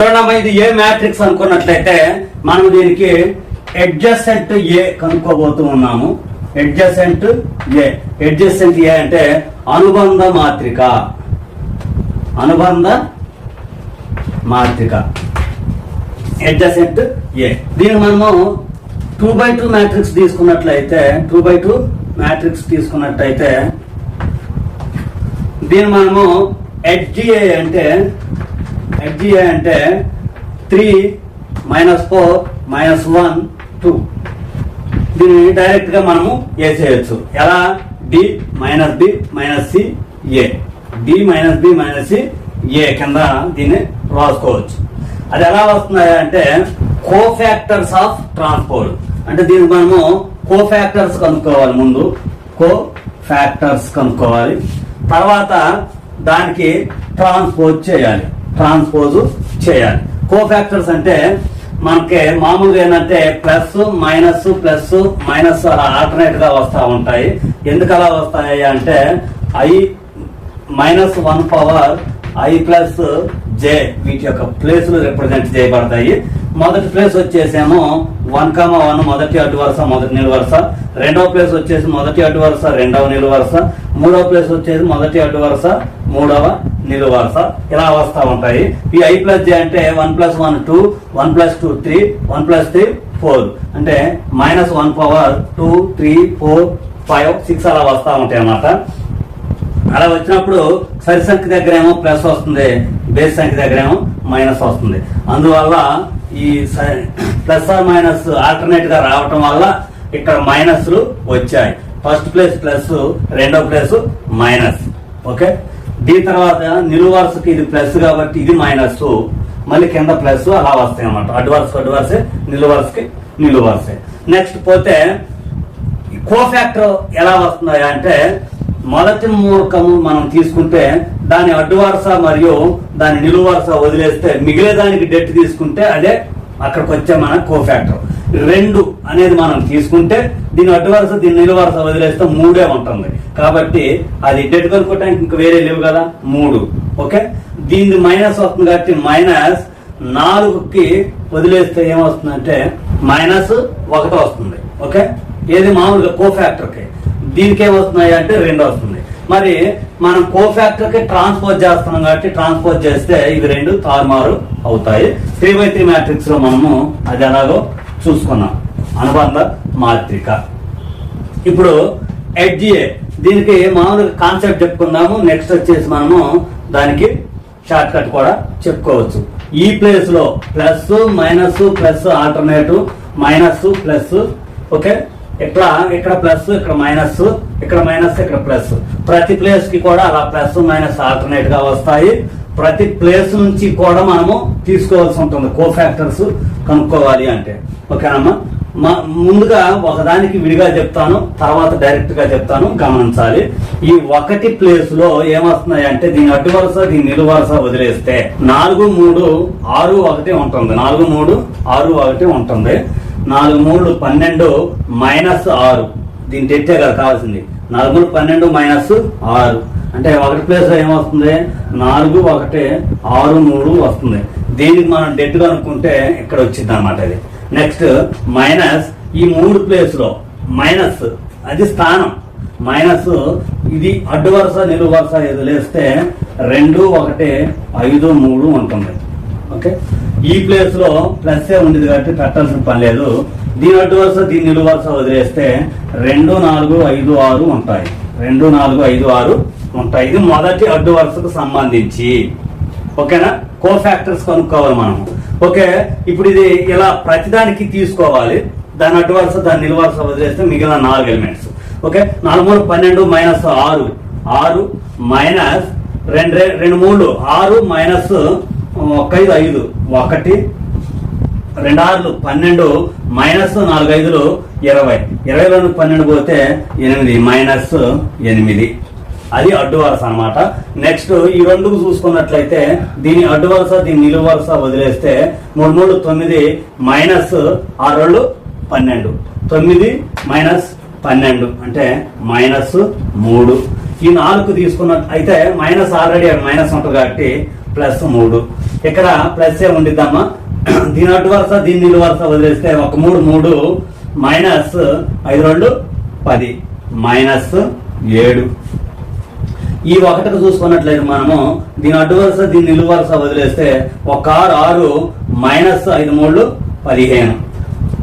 చూడమ్మా ఇది ఏ మ్యాట్రిక్స్ అనుకున్నట్లయితే మనం దీనికి అడ్జస్టెంట్ ఏ కనుక్కోబోతూ ఉన్నాము. అడ్జస్టెంట్ ఏ అడ్జస్టెంట్ ఏ అంటే అనుబంధ మాత్రిక. అనుబంధ మాత్రిక. అడ్జస్టెంట్ ఏ దీన్ని మనము టూ బై టూ మ్యాట్రిక్స్ తీసుకున్నట్లయితే టూ బై టూ మ్యాట్రిక్స్ తీసుకున్నట్లయితే దీన్ని మనము హెచ్జిఏ అంటే హెచ్జిఏ అంటే three minus four minus one two. దీన్ని డైరెక్ట్గా మనము వేసేయచ్చు ఎలా? D minus B minus C A. D minus B minus C A కింద దీన్ని రాసుకోవచ్చు. అది ఎలా వస్తున్నాయి అంటే కో ఫ్యాక్టర్స్ ఆఫ్ ట్రాన్స్పోర్ట్ అంటే దీనికి మనము కో ఫ్యాక్టర్స్ కనుక్కోవాలి ముందు. కో ఫ్యాక్టర్స్ కనుక్కోవాలి. తర్వాత దానికి ట్రాన్స్పోర్ట్ చేయాలి. ట్రాన్స్పోజ్ చేయాలి. కోఫాక్టర్స్ అంటే మనకి మామూలుగా ఏంటంటే ప్లస్ మైనస్ ప్లస్ మైనస్ అలా ఆల్టర్నేట్గా వస్తా ఉంటాయి. ఎందుకు అలా వస్తాయి అంటే I minus one power I plus J వీటి యొక్క ప్లేసులు రిప్రజెంట్ చేయబడతాయి. మొదటి ప్లేస్ వచ్చేసేమో వన్ కామ వన్ మొదటి అడ్డు వరుస మొదటి నిలువ వరుస. రెండవ ప్లేస్ వచ్చేసి మొదటి అడ్డు వరుస రెండవ నిలువ వరుస. మూడవ ప్లేస్ వచ్చేసి మొదటి అడ్డు వరుస. మూడవ నిలువ వరుస ఇలా వస్తూ ఉంటాయి. ఈ ఐ ప్లస్ జే అంటే one plus one two one plus two three one plus three four అంటే minus one power two three four five six అలా వస్తూ ఉంటాయి అన్నమాట. అలా వచ్చినప్పుడు సరి సంఖ్య దగ్గర ఏమో ప్లస్ వస్తుంది బేస్ సంఖ్య దగ్గర ఏమో మైనస్ వస్తుంది. అందువల్ల ఈ ప్లస్ ఆర్ మైనస్ ఆల్టర్నేట్గా రావటం వల్ల ఇక్కడ మైనస్లు వచ్చాయి. ఫస్ట్ ప్లేస్ ప్లస్ రెండో ప్లేస్ మైనస్ ఓకే దీని తర్వాత నిలువు వరుసకి ఇది ప్లస్ కాబట్టి ఇది మైనస్ మళ్ళీ కింద ప్లస్ అలా వస్తాయి అనమాట అడ్వాన్స్ వరుస అడ్డు వరుసే వరుసకి వరుసే. నెక్స్ట్ పోతే కోఫాక్టర్ ఎలా వస్తున్నాయి అంటే మొదటి మూలకము మనం తీసుకుంటే దాని అడ్డు వరుస మరియు దాని నిలువు వరుస వదిలేస్తే మిగిలే దానికి డెట్ తీసుకుంటే అదే అక్కడికి వచ్చే మన కోఫాక్టర్ రెండు అనేది మనం తీసుకుంటే దీని అడ్డు వరుస దీని నిలువు వరుస వదిలేస్తే మూడే ఉంటుంది. కాబట్టి అది డెట్ కనుక్కోవడానికి ఇంక వేరే లేవు కదా? మూడు. ఓకే? దీని మైనస్ వస్తుంది కాబట్టి మైనస్ నాలుగుకి వదిలేస్తే ఏమొస్తుందంటే మైనస్ ఒకటి వస్తుంది. ఓకే? ఏది మామూలుగా కో ఫ్యాక్టర్కి దీనికి ఏమొస్తున్నాయి అంటే రెండు వస్తుంది మరి మనం కో ఫ్యాక్టర్కి ట్రాన్స్పోజ్ చేస్తున్నాం కాబట్టి ట్రాన్స్పోజ్ చేస్తే ఇవి రెండు తారుమారు అవుతాయి. త్రీ బై త్రీ మ్యాట్రిక్స్లో మనము అది ఎలాగో చూసుకున్నాం. అనుబంధ మాత్రిక. ఇప్పుడు ఎడ్జిఏ దీనికి మామూలుగా కాన్సెప్ట్ చెప్పుకుందాము. నెక్స్ట్ వచ్చేసి మనము దానికి షార్ట్ కట్ కూడా చెప్పుకోవచ్చు. E ఈ ప్లేస్లో plus minus plus alternative minus plus okay ఇక్కడ ఇక్కడ ప్లస్ ఇక్కడ మైనస్ ఇక్కడ మైనస్ ఇక్కడ ప్లస్ ప్రతి ప్లేస్కి కూడా అలా ప్లస్ మైనస్ ఆల్టర్నేట్గా వస్తాయి. ప్రతి ప్లేస్ నుంచి కూడా మనము తీసుకోవాల్సి ఉంటుంది. కో ఫ్యాక్టర్స్ కనుక్కోవాలి అంటే. ఓకేనమ్మా ముందుగా ఒకదానికి విడిగా చెప్తాను తర్వాత డైరెక్ట్గా చెప్తాను గమనించాలి. ఈ ఒకటి ప్లేస్లో ఏమొస్తున్నాయి అంటే దీని అడ్డు వరుస దీని నిలువ వరుస వదిలేస్తే నాలుగు మూడు ఆరు ఒకటి ఉంటుంది. నాలుగు మూడు ఆరు ఒకటి ఉంటుంది. నాలుగు మూడు పన్నెండు మైనస్ ఆరు. దీని తెట్టే కదా కావాల్సింది. నాలుగు మూడు పన్నెండు మైనస్ ఆరు. అంటే ఒకటి ప్లేస్లో ఏమొస్తుంది? నాలుగు ఒకటి ఆరు మూడు వస్తుంది. దీనికి మనం డెట్ కనుక్కుంటే ఇక్కడ వచ్చింది అనమాట ఇది. నెక్స్ట్ మైనస్ ఈ మూడు ప్లేస్లో మైనస్ అది స్థానం. మైనస్ ఇది అడ్డు వరుస నిలువు వరుస వదిలేస్తే రెండు ఒకటి ఐదు మూడు ఉంటుంది ఓకే ఈ ప్లేస్లో ప్లస్సే ఉండేది కాబట్టి పెట్టాల్సిన పని లేదు. దీని అడ్డు వరుస దీని నిలువు వరుస వదిలేస్తే రెండు నాలుగు ఐదు ఆరు ఉంటాయి. రెండు నాలుగు ఐదు ఆరు ఉంటాయి. ఇది మొదటి అడ్డు వరుసకు సంబంధించి. ఓకేనా కో ఫ్యాక్టర్స్ కనుక్కోవాలి మనం ఓకే ఇప్పుడు ఇది ఇలా ప్రతిదానికి తీసుకోవాలి దాని అడ్డు వరుస దాని నిలువరుస వదిలేస్తే మిగిలిన నాలుగు ఎలిమెంట్స్. ఓకే నాలుగు మూడు పన్నెండు మైనస్ ఆరు. ఆరు మైనస్ రెండు రెండు మూడు. ఆరు మైనస్ ఒక ఐదు ఐదు. ఒకటి రెండు ఆరులు పన్నెండు మైనస్ నాలుగు ఐదులు ఇరవై. ఇరవై రెండు పన్నెండు పోతే ఎనిమిది మైనస్ ఎనిమిది. అది అడ్డు వరుస అనమాట నెక్స్ట్ ఈ రెండు చూసుకున్నట్లయితే దీని అడ్డు వరుస దీని నిలువు వరుస వదిలేస్తే మూడు మూడు తొమ్మిది మైనస్ ఆరు రెండు పన్నెండు. తొమ్మిది మైనస్ పన్నెండు అంటే మైనస్ మూడు. ఈ నాలుగు తీసుకున్న అయితే మైనస్ ఆల్రెడీ మైనస్ ఉంటుంది కాబట్టి ప్లస్ మూడు. ఇక్కడ ప్లస్ ఏ ఉండిద్దామా దీని అడ్డు వరుస దీని నిలువు వరుస వదిలేస్తే ఒక మూడు మూడు మైనస్ ఐదు రెండు పది. మైనస్ ఏడు. ఈ ఒకటికి చూసుకున్నట్లయితే మనము దీని అడ్డు వరుస దీని నిలువు వరుస వదిలేస్తే ఒక ఆరు ఆరు మైనస్ ఐదు మూడు పదిహేను.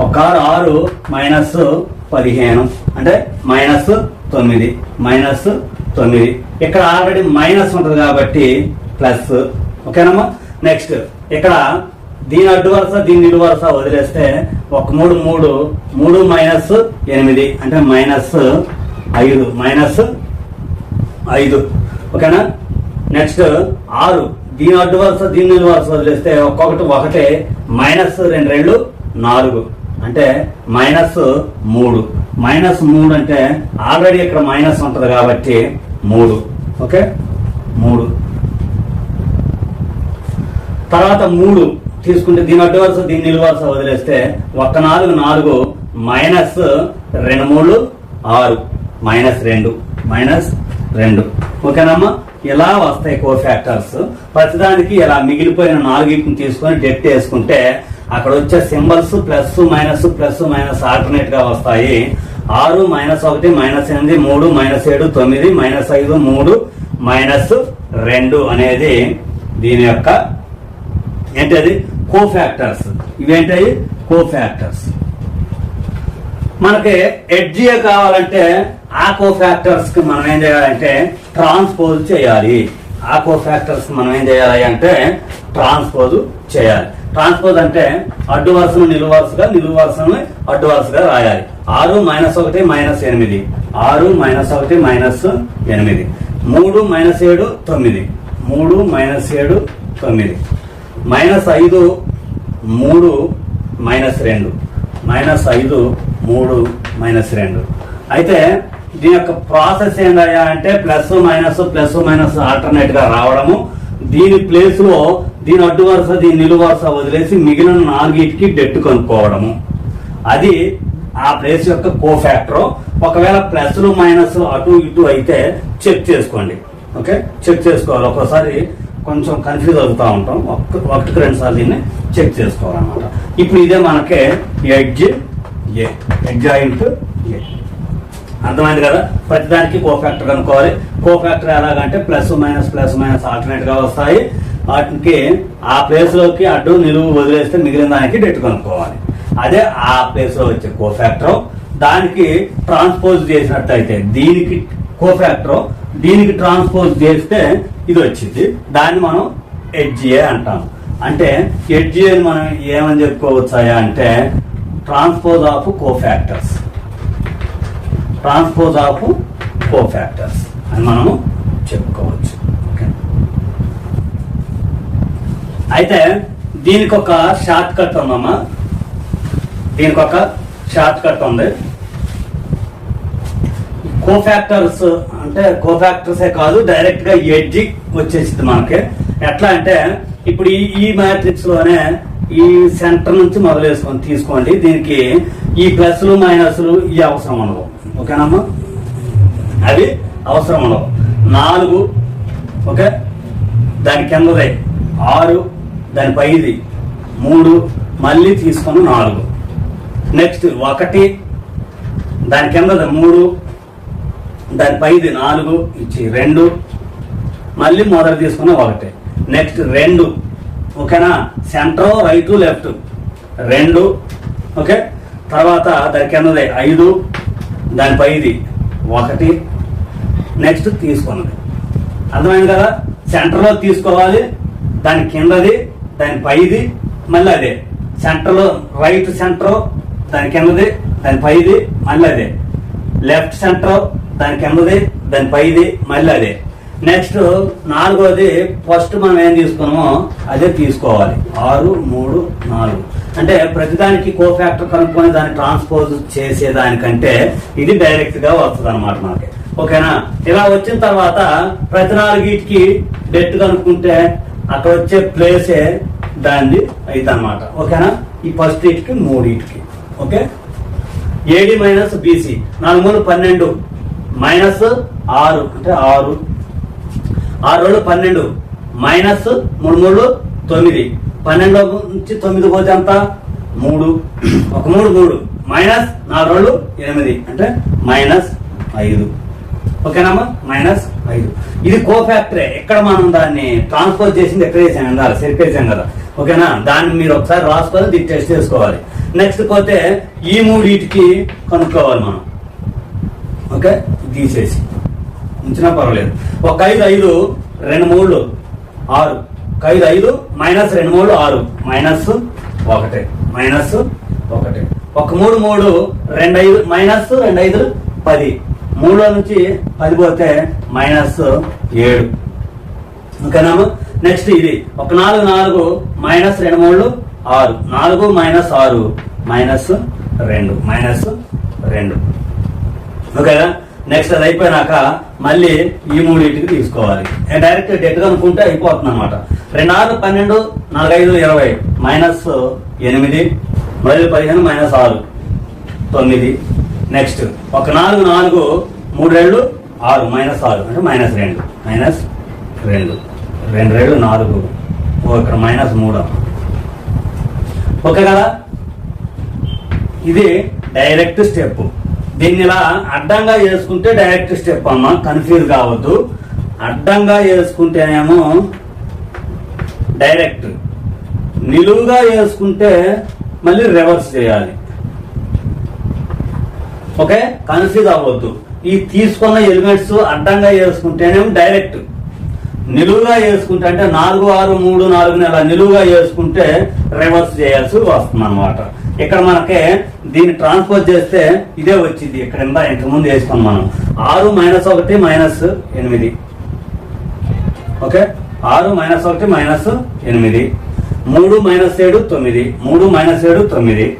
ఒక ఆరు ఆరు మైనస్ పదిహేను. అంటే మైనస్ తొమ్మిది. మైనస్ తొమ్మిది. ఇక్కడ ఆల్రెడీ మైనస్ ఉంటుంది కాబట్టి ప్లస్. ఓకేనమ్మా? నెక్స్ట్ ఇక్కడ దీని అడ్డు వరుస దీని నిలువు వరుస వదిలేస్తే ఒక మూడు మూడు మూడు మైనస్ ఎనిమిది. అంటే మైనస్ ఐదు మైనస్ ఐదు. ఓకేనా? నెక్స్ట్ ఆరు. దీని అడ్డు వరుస దీని వరుస వదిలేస్తే ఒక్కొక్కటి ఒకటే. మైనస్ రెండు రెండు నాలుగు. అంటే మైనస్ మూడు. మైనస్ మూడు అంటే ఆల్రెడీ ఇక్కడ మైనస్ ఉంటుంది కాబట్టి మూడు. ఓకే? మూడు. తర్వాత మూడు తీసుకుంటే దీని అడ్డు వరుస దీని నిలువు వరుస వదిలేస్తే ఒక్క నాలుగు నాలుగు మైనస్ రెండు మూడు ఆరు. మైనస్ రెండు. మైనస్ రెండు. ఓకేనమ్మా? ఇలా వస్తాయి కో ఫ్యాక్టర్స్ ప్రతిదానికి ఇలా మిగిలిపోయిన నాలుగింటిని తీసుకొని డెట్ వేసుకుంటే అక్కడ వచ్చే symbols plus minus plus minus ఆల్టర్నేట్గా వస్తాయి. ఆరు మైనస్ ఒకటి మైనస్ ఎనిమిది మూడు మైనస్ ఏడు తొమ్మిది మైనస్ ఐదు మూడు మైనస్ రెండు అనేది దీని యొక్క ఏంటది? కో ఫ్యాక్టర్స్ ఇవేంటాయి? కో ఫ్యాక్టర్స్ మనకి ఎడ్జిఏ కావాలంటే ఆకో ఫ్యాక్టర్స్కి మనం ఏం చేయాలంటే ట్రాన్స్పోజ్ చేయాలి. ఆకో ఫ్యాక్టర్స్ మనం ఏం చేయాలి అంటే ట్రాన్స్పోజ్ చేయాలి. ట్రాన్స్పోజ్ అంటే అడ్డు వరుసను నిలువ వరుసగా నిలువ వరుసను అడ్డు వరుసగా రాయాలి. ఆరు మైనస్ ఒకటి మైనస్ ఎనిమిది. ఆరు మైనస్ ఒకటి మైనస్ ఎనిమిది. మూడు మైనస్ ఏడు తొమ్మిది. మూడు మైనస్ ఏడు తొమ్మిది. మైనస్ ఐదు మూడు మైనస్ రెండు. మైనస్ ఐదు మూడు మైనస్ రెండు. అయితే దీని యొక్క ప్రాసెస్ ఏందయ్యా అంటే ప్లస్ మైనస్ ప్లస్ మైనస్ ఆల్టర్నేట్గా రావడము. దీని ప్లేస్లో దీని అడ్డు వరుస దీని నిలువ వరుస వదిలేసి మిగిలిన నాలుగిటికి డెట్ కనుక్కోవడము. అది ఆ ప్లేస్ యొక్క కో ఫ్యాక్టర్ ఒకవేళ ప్లస్లు మైనస్ అటు ఇటు అయితే చెక్ చేసుకోండి. ఓకే చెక్ చేసుకోవాలి. ఒక్కోసారి కొంచెం కన్ఫ్యూజ్ అవుతూ ఉంటాం. ఒకటికి రెండు సార్లు దీన్ని చెక్ చేసుకోవాలన్నమాట. ఇప్పుడు ఇదే మనకే ఎడ్జ్ ఏ ఎడ్జాయింట్ ఏ అర్థమైంది కదా? ప్రతిదానికి కో ఫ్యాక్టర్ కనుక్కోవాలి. కో ఫ్యాక్టర్ ఎలాగంటే ప్లస్ మైనస్ ప్లస్ మైనస్ ఆల్టర్నేట్గా వస్తాయి. వాటికి ఆ ప్లేస్లోకి అడ్డు నిలువు వదిలేస్తే మిగిలిన దానికి డెట్ కనుక్కోవాలి. అదే ఆ ప్లేస్లో వచ్చే కో ఫ్యాక్టర్ దానికి ట్రాన్స్పోజ్ చేసినట్టయితే దీనికి కో ఫ్యాక్టర్ దీనికి ట్రాన్స్పోజ్ చేస్తే ఇది వచ్చింది. దాన్ని మనం ఎడ్జిఏ అంటాం అంటే ఎడ్జిఏ మనం ఏమని చెప్పుకోవచ్చాయా అంటే transpose of cofactors transpose of cofactors అని మనము చెప్పుకోవచ్చు. ఓకే అయితే దీనికి ఒక షార్ట్ కట్ ఉందమ్మా. దీనికి ఒక షార్ట్ కట్ ఉంది. కో ఫ్యాక్టర్స్ అంటే కో ఫ్యాక్టర్సే కాదు డైరెక్ట్గా ఎడ్జి వచ్చేసింది మనకి. ఎట్లా అంటే ఇప్పుడు ఈ ఈ మ్యాట్రిక్స్లోనే ఈ సెంటర్ నుంచి మొదలేసుకొని తీసుకోండి. దీనికి ఈ ప్లస్లు మైనస్లు ఈ అవసరం ఉండవు. ఓకేనమ్మా? అవి అవసరం ఉండవు. నాలుగు ఓకే? దాని కిందది. ఆరు దాని పైది. మూడు మళ్ళీ తీసుకొని నాలుగు. నెక్స్ట్ ఒకటి దాని కిందది మూడు దాని పైది నాలుగు ఇచ్చి రెండు. మళ్ళీ మొదలు తీసుకున్న ఒకటి. నెక్స్ట్ రెండు ఓకేనా? Centre right left. రెండు. ఓకే? తర్వాత దాని కిందది ఐదు. దాని పైది ఒకటి. నెక్స్ట్ తీసుకున్నది. అర్థమైంది కదా? సెంటర్లో తీసుకోవాలి దాని కిందది దాని పైది మళ్ళీ అదే. సెంటర్లో రైట్ సెంటర్ దాని కిందది దాని పైది మళ్ళీ అదే. లెఫ్ట్ సెంటర్ దాని కిందది దాని పైది మళ్ళీ అదే. నెక్స్ట్ నాలుగోది ఫస్ట్ మనం ఏం తీసుకున్నామో అదే తీసుకోవాలి. ఆరు మూడు నాలుగు. అంటే ప్రతిదానికి కో ఫ్యాక్టర్ కనుక్కొని దాన్ని ట్రాన్స్పోజ్ చేసేదానికంటే ఇది డైరెక్ట్గా వస్తుంది అనమాట మనకి. ఓకేనా? ఇలా వచ్చిన తర్వాత ప్రతి నాలుగిటికి డెట్ కనుక్కుంటే అక్కడ వచ్చే ప్లేసే దాన్ని అయితే అనమాట ఓకేనా? ఈ ఫస్ట్ ఇటుకి మూడింటికి ఓకే? ఏడి మైనస్ బీసీ నాలుగు మూడు పన్నెండు. మైనస్ ఆరు. అంటే ఆరు ఆరు రోజులు పన్నెండు. మైనస్ మూడు మూడు తొమ్మిది. పన్నెండు నుంచి తొమ్మిది పోతే ఎంత? మూడు. ఒక మూడు మూడు. మైనస్ నాలుగు రోజులు ఎనిమిది. అంటే మైనస్ ఐదు. ఓకేనమ్మా మైనస్ ఐదు. ఇది కో ఫ్యాక్టరే ఎక్కడ మనం దాన్ని ట్రాన్స్ఫర్ చేసింది ఎక్కడ చేసాం కదా సరిపేసాం కదా. ఓకేనా? దాన్ని మీరు ఒకసారి రాసుకోవాలి దీన్ని టెస్ట్ చేసుకోవాలి. నెక్స్ట్ పోతే ఈ మూడింటికి కనుక్కోవాలి మనం. ఓకే? తీసేసి. ఉంచినా పర్వాలేదు. ఒక ఐదు ఐదు రెండు మూడు ఆరు. ఒక ఐదు ఐదు మైనస్ రెండు మూడు ఆరు. మైనస్ ఒకటి. మైనస్ ఒకటి. ఒక మూడు మూడు రెండు ఐదు మైనస్ రెండు ఐదు పది. మూడులో నుంచి పది పోతే మైనస్ ఏడు. ఓకేనామా నెక్స్ట్ ఇది. ఒక నాలుగు నాలుగు మైనస్ రెండు మూడు ఆరు. నాలుగు మైనస్ ఆరు మైనస్ రెండు. మైనస్ రెండు. ఓకేనా? నెక్స్ట్ అది అయిపోయినాక మళ్ళీ ఈ మూడింటికి తీసుకోవాలి. డైరెక్ట్ డెట్ కనుక్కుంటే అయిపోతుంది అనమాట రెండు ఆరు పన్నెండు నాలుగైదు ఇరవై మైనస్ ఎనిమిది మళ్ళీ పదిహేను మైనస్ ఆరు తొమ్మిది నెక్స్ట్. ఒక నాలుగు నాలుగు మూడు రెండు ఆరు మైనస్ ఆరు అంటే మైనస్ రెండు మైనస్ రెండు రెండు రెండు నాలుగు ఇక్కడ మైనస్ మూడు. ఓకే కదా? ఇది డైరెక్ట్ స్టెప్. దీన్ని ఇలా అడ్డంగా చేసుకుంటే డైరెక్ట్ స్టెప్ అమ్మ. కన్ఫ్యూజ్ కావద్దు. అడ్డంగా చేసుకుంటేనేమో డైరెక్ట్ నిలువుగా చేసుకుంటే మళ్ళీ రివర్స్ చేయాలి. ఓకే కన్ఫ్యూజ్ అవ్వద్దు. ఈ తీసుకున్న ఎలిమెంట్స్ అడ్డంగా చేసుకుంటేనేమో డైరెక్ట్ నిలువుగా చేసుకుంటే అంటే నాలుగు ఆరు మూడు నాలుగు నెల నిలువుగా చేసుకుంటే రివర్స్ చేయాల్సి వస్తుంది అనమాట ఇక్కడ మనకి దీన్ని ట్రాన్స్ఫర్ చేస్తే ఇదే వచ్చింది. ఇక్కడ ఇందా ఇంతకుముందు వేసుకున్నాం మనం. ఆరు మైనస్ ఒకటి మైనస్ ఎనిమిది. ఓకే? ఆరు మైనస్ ఒకటి మైనస్ ఎనిమిది. మూడు మైనస్ ఏడు తొమ్మిది. మూడు మైనస్ ఏడు తొమ్మిది.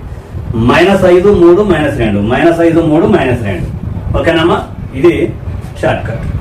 మైనస్ ఐదు మూడు మైనస్ రెండు. మైనస్ ఐదు మూడు మైనస్ రెండు. ఓకేనమ్మా? ఇది షార్ట్ కట్